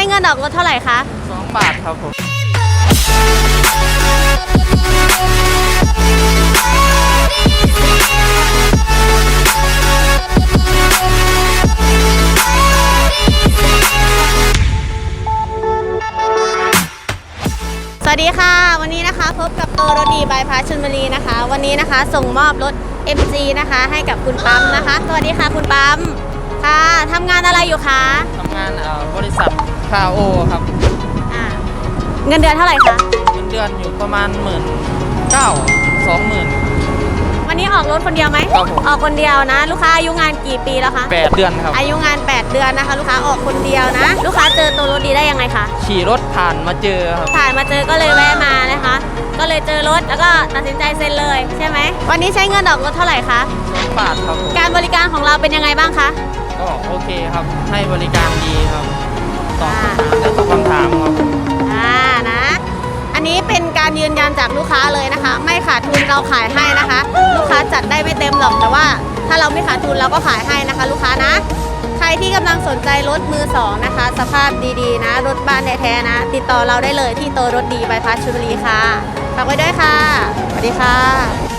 ช้เงินออกรถเท่าไหร่คะ สองบาทครับผม สวัสดีค่ะ วันนี้นะคะพบกับโตรถดีบายพาชลบุรีนะคะ วันนี้นะคะส่งมอบรถ MG นะคะ ให้กับคุณปั๊มนะคะ สวัสดีค่ะคุณปั๊มค่ะทำงานอะไรอยู่คะ ทำงานเอ่อบริษัท คาโอครับอ่าเงินเดือนเท่าไหร่คะ เงินเดือนอยู่ประมาณหมื่นเก้าสองหมื่น วันนี้ออกรถคนเดียวไหมครับผม ออกคนเดียวนะ ลูกค้าอายุงานกี่ปีแล้วคะ แปดเดือนครับ อายุงาน 8 เดือนนะคะ ลูกค้าออกคนเดียวนะ ลูกค้าเจอตัวรถดีได้ยังไงคะขี่รถผ่านมาเจอครับ ผ่านมาเจอก็เลยแวะมานะคะ ก็เลยเจอรถแล้วก็ตัดสินใจเซ็นเลยใช่ไหมวันนี้ใช้เงินออกรถเท่าไหร่คะสองบาทครับผมการบริการของเราเป็นยังไงบ้างคะ ก็โอเคครับ ให้บริการดีครับ ตอบคำถามได้ทุกคำถามครับอ่านะ อันนี้เป็นการยืนยันจากลูกค้าเลยนะคะ ไม่ขาดทุนเราขายให้นะคะ ลูกค้าจัดได้ไม่เต็มหรอกแต่ว่า ถ้าเราไม่ขาดทุนเราก็ขายให้นะคะ ลูกค้านะ ใครที่กำลังสนใจรถมือสองนะคะ สภาพดีๆ นะ รถบ้านแท้ๆนะ ติดต่อเราได้เลยที่โตรถดีบายพาสชลบุรีค่ะฝากไว้ด้วยค่ะสวัสดีค่ะ